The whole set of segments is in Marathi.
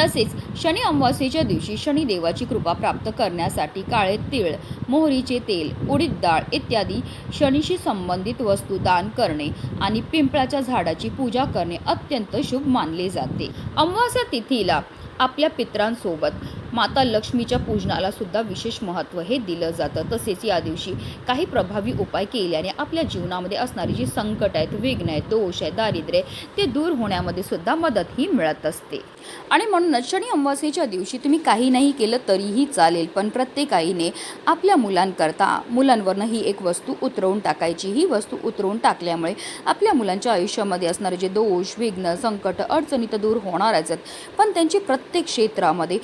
तसेच शनी अमावस्येच्या दिवशी शनिदेवाची कृपा प्राप्त करण्यासाठी काळे तीळ मोहरीचे तेल उडीद डाळ इत्यादी शनीशी संबंधित वस्तू दान करणे आणि पिंपळाच्या झाडाची पूजा करणे अत्यंत शुभ मानले जाते. अमावस्या तिथीला आपल्या पित्रांसोबत माता लक्ष्मीच्या पूजनाला सुद्धा विशेष महत्त्व हे दिलं जातं. तसेच या दिवशी काही प्रभावी उपाय केल्याने आपल्या जीवनामध्ये असणारी जी संकट आहेत विघ्न आहेत दोष आहे दारिद्र्य आहे, ते दूर होण्यामध्ये सुद्धा मदत ही मिळत असते. आणि म्हणूनच शनी अमावास्येच्या दिवशी तुम्ही काही नाही केलं तरीही चालेल पण प्रत्येक आईने आपल्या मुलांकरता मुलांवरनं ही एक वस्तू उतरवून टाकायची. ही वस्तू उतरवून टाकल्यामुळे आपल्या मुलांच्या आयुष्यामध्ये असणारे जे दोष विघ्न संकट अडचणी तर दूर होणारच आहेत पण त्यांची प्रत्येक क्षेत्रामध्ये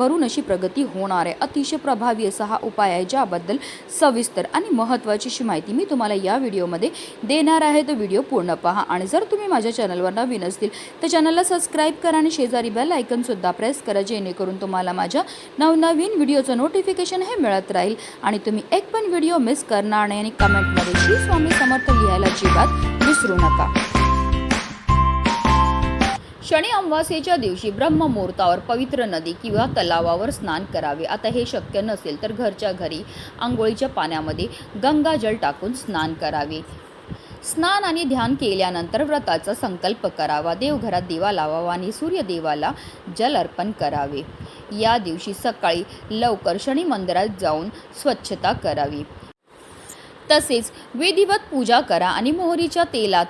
भरून अशी प्रगती होणार आहे. अतिशय प्रभावी असा हा उपाय आहे ज्याबद्दल सविस्तर आणि महत्त्वाची अशी माहिती मी तुम्हाला या व्हिडिओमध्ये देणार आहे. तर व्हिडिओ पूर्ण पहा आणि जर तुम्ही माझ्या चॅनलवर नवीन असतील तर चॅनलला सबस्क्राईब करा आणि शेजारी बेल आयकनसुद्धा प्रेस करा जेणेकरून तुम्हाला माझ्या नवनवीन व्हिडिओचं नोटिफिकेशन हे मिळत राहील. आणि तुम्ही एक पण व्हिडिओ मिस करणार नाही आणि कमेंटमध्ये श्री स्वामी समर्थ लिहायला अजिबात विसरू नका. शनी अमावास्येच्या दिवशी ब्रह्ममुहूर्तावर पवित्र नदी किंवा तलावावर स्नान करावे. आता हे शक्य नसेल तर घरच्या घरी आंघोळीच्या पाण्यामध्ये गंगाजल टाकून स्नान करावे. स्नान आणि ध्यान केल्यानंतर व्रताचा संकल्प करावा. देवघरात दिवा लावावा आणि सूर्यदेवाला जल अर्पण करावे. या दिवशी सकाळी लवकर शनी मंदिरात जाऊन स्वच्छता करावी. तसेच विधिवत पूजा करा आणि मोहरीच्या तेलात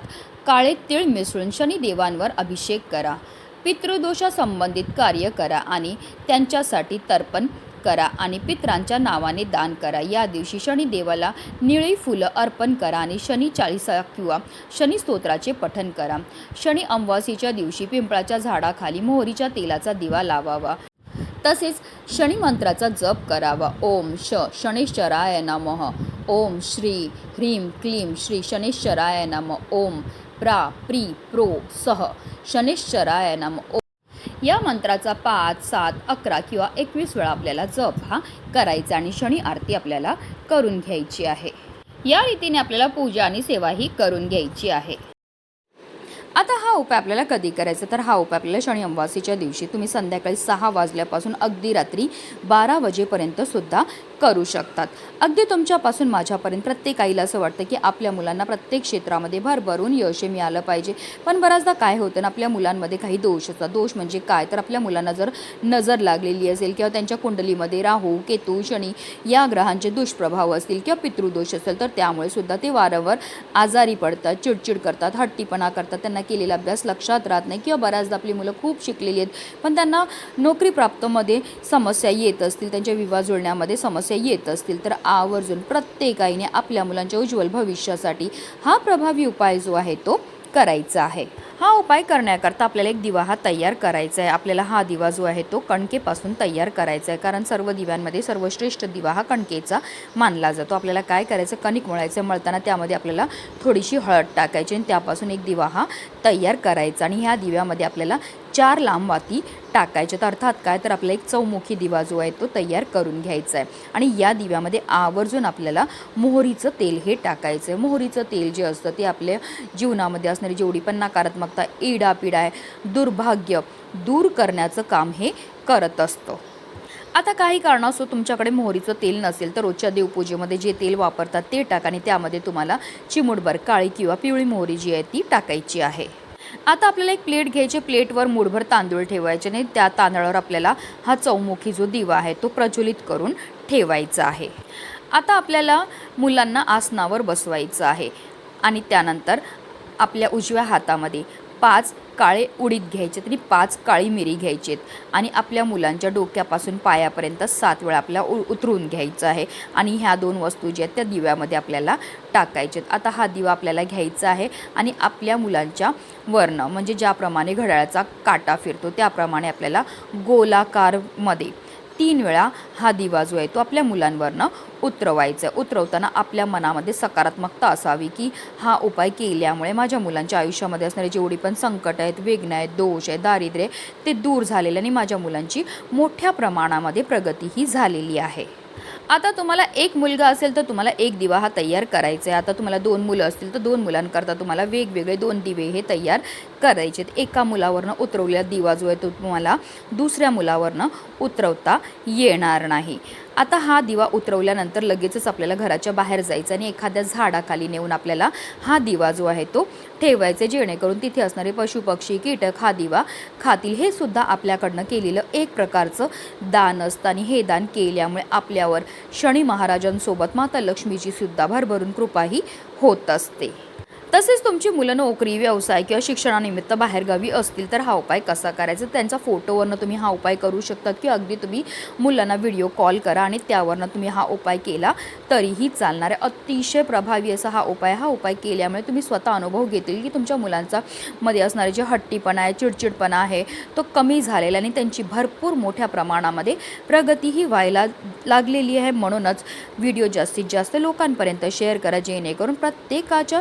काळे तीळ मिसळून शनिदेवांवर अभिषेक करा. पितृदोषासंबंधित कार्य करा आणि त्यांच्यासाठी तर्पण करा आणि पित्रांच्या नावाने दान करा. या दिवशी शनिदेवाला निळी फुलं अर्पण करा आणि शनी चाळीसा किंवा शनी स्तोत्राचे पठन करा. शनी अमावासीच्या दिवशी पिंपळाच्या झाडाखाली मोहरीच्या तेलाचा दिवा लावावा. तसेच शनी मंत्राचा जप करावा. ओम श शनेश्वराय नमः. ओम श्री ह्रीं क्लीं श्री शनेश्वराय नम. ओम प्रा प्री प्रो सह शनिश्चराय नम. ओम या मंत्राचा पाच सात अकरा किंवा एकवीस वेळा आपल्याला जप हा करायचा आणि शनी आरती आपल्याला करून घ्यायची आहे. या रीतीने आपल्याला पूजा आणि सेवा ही करून घ्यायची आहे. आता हा उपाय आपल्याला कधी करायचा? तर हा उपाय आपल्याला शनी अमावासीच्या दिवशी. तुम्ही संध्याकाळी सहा वाजल्यापासून अगदी रात्री बारा वाजेपर्यंत सुद्धा करू शकतात. अगदी तुमच्यापासून माझ्यापर्यंत प्रत्येक आईला असं वाटतं की आपल्या मुलांना प्रत्येक क्षेत्रामध्ये भरभरून यश मिळालं पाहिजे. पण बऱ्याचदा काय होतं ना आपल्या मुलांमध्ये काही दोष असतात. दोष म्हणजे काय? तर आपल्या मुलांना जर नजर लागलेली असेल किंवा त्यांच्या कुंडलीमध्ये राहू केतू शनी या ग्रहांचे दुष्प्रभाव असतील किंवा पितृदोष असेल तर त्यामुळे सुद्धा ते वारंवार आजारी पडतात चिडचिड करतात हट्टीपणा करतात. त्यांना केलेला अभ्यास लक्षात राहत नाही किंवा बऱ्याचदा आपली मुलं खूप शिकलेली आहेत. पण त्यांना नोकरी प्राप्तमध्ये समस्या येत असतील त्यांच्या विवाह जुळण्यामध्ये समस्या येत असतील तर आवर्जून प्रत्येकाईने आपल्या मुलांच्या उज्ज्वल भविष्यासाठी हा प्रभावी उपाय जो आहे तो करायचा आहे. हा उपाय करण्याकरता आपल्याला एक दिवा हा तयार करायचा आहे. आपल्याला हा दिवा जो आहे तो कणकेपासून तयार करायचा आहे. कारण सर्व दिव्यांमध्ये सर्वश्रेष्ठ दिवा हा कणकेचा मानला जातो. आपल्याला काय करायचं? कणिक मळायचं. मळताना त्यामध्ये आपल्याला थोडीशी हळद टाकायची आणि त्यापासून एक दिवा हा तयार करायचा आणि ह्या दिव्यामध्ये आपल्याला चार लांब वाती तर अर्थात काय? तर आपला एक चौमुखी दिवा जो आहे तो तयार करून घ्यायचा आहे. आणि या दिव्यामध्ये आवर्जून आपल्याला मोहरीचं तेल हे टाकायचं आहे मोहरीचं तेल जे असतं ते आपल्या जीवनामध्ये असणारी जेवढी पण नकारात्मकता इडापिडा आहे दुर्भाग्य दूर करण्याचं काम हे करत असतं. आता काही कारणास्तव तुमच्याकडे मोहरीचं तेल नसेल तर रोजच्या देवपूजेमध्ये जे तेल वापरतात ते टाका आणि त्यामध्ये तुम्हाला चिमूटभर काळी किंवा पिवळी मोहरी जी आहे ती टाकायची आहे. आता आपल्याला एक प्लेट घ्यायची प्लेटवर मूठभर तांदूळ ठेवायचे आणि त्या तांदळावर आपल्याला हा चौमुखी जो दिवा आहे तो प्रज्वलित करून ठेवायचा आहे. आता आपल्याला मुलांना आसनावर बसवायचं आहे. आणि त्यानंतर आपल्या उजव्या हातामध्ये पाच काळे उडीद घ्यायचे आणि पाच काळी मिरी घ्यायची आणि आपल्या मुलांच्या डोक्यापासून पायापर्यंत सात वेळा आपल्या उ उतरून घ्यायचं आहे. आणि ह्या दोन वस्तू ज्या आहेत त्या दिव्यामध्ये आपल्याला टाकायच्यात आता हा दिवा आपल्याला घ्यायचा आहे आणि आपल्या मुलांच्या वर्ण म्हणजे ज्याप्रमाणे घड्याळाचा काटा फिरतो त्याप्रमाणे आपल्याला गोलाकारमध्ये तीन वेळा हा दिवा जो आहे तो आपल्या मुलांवरनं उतरवायचा आहे. उतरवताना आपल्या मनामध्ये सकारात्मकता असावी की हा उपाय केल्यामुळे माझ्या मुलांच्या आयुष्यामध्ये असणारे जेवढी पण संकट आहेत वेगणं आहेत दोष आहे दारिद्र्य आहे, ते दूर झालेले आणि माझ्या मुलांची मोठ्या प्रमाणामध्ये प्रगती ही झालेली आहे. आता तुम्हाला एक मुलगा असेल तर तुम्हाला एक दिवा हा तयार करायचा आहे. आता तुम्हाला दोन मुलं असतील तर दोन मुलांकरता तुम्हाला वेगवेगळे दोन दिवे हे तयार करायचे आहेत एका मुलावरनं उतरवलेला दिवा जो आहे तो तुम्हाला दुसऱ्या मुलावरनं उतरवता येणार नाही. आता हा दिवा उतरवल्यानंतर लगेचच आपल्याला घराच्या बाहेर जायचं आणि एखाद्या झाडाखाली नेऊन आपल्याला हा दिवा जो आहे तो ठेवायचा जेणेकरून तिथे असणारे पशुपक्षी कीटक हा दिवा खातील. हे सुद्धा आपल्याकडनं केलेलं एक प्रकारचं दान असतं आणि हे दान केल्यामुळे आपल्यावर शनी महाराजांसोबत माता लक्ष्मीची सुद्धा भरभरून कृपाही होत असते. तसेच तुमची मुलं नोकरी व्यवसाय किंवा शिक्षणानिमित्त बाहेरगावी असतील तर हा उपाय कसा करायचा? त्यांचा फोटोवरनं तुम्ही हा उपाय करू शकता की अगदी तुम्ही मुलांना व्हिडिओ कॉल करा आणि त्यावरनं तुम्ही हा उपाय केला तरीही चालणार. आहे अतिशय प्रभावी असा हा उपाय हा उपाय केल्यामुळे तुम्ही स्वतः अनुभव घेतील की तुमच्या मुलांचा मध्ये असणारे जे हट्टीपणा आहे चिडचिडपणा आहे तो कमी झालेला आणि त्यांची भरपूर मोठ्या प्रमाणामध्ये प्रगतीही व्हायला लागलेली आहे. म्हणूनच व्हिडिओ जास्तीत जास्त लोकांपर्यंत शेअर करा जेणेकरून प्रत्येकाच्या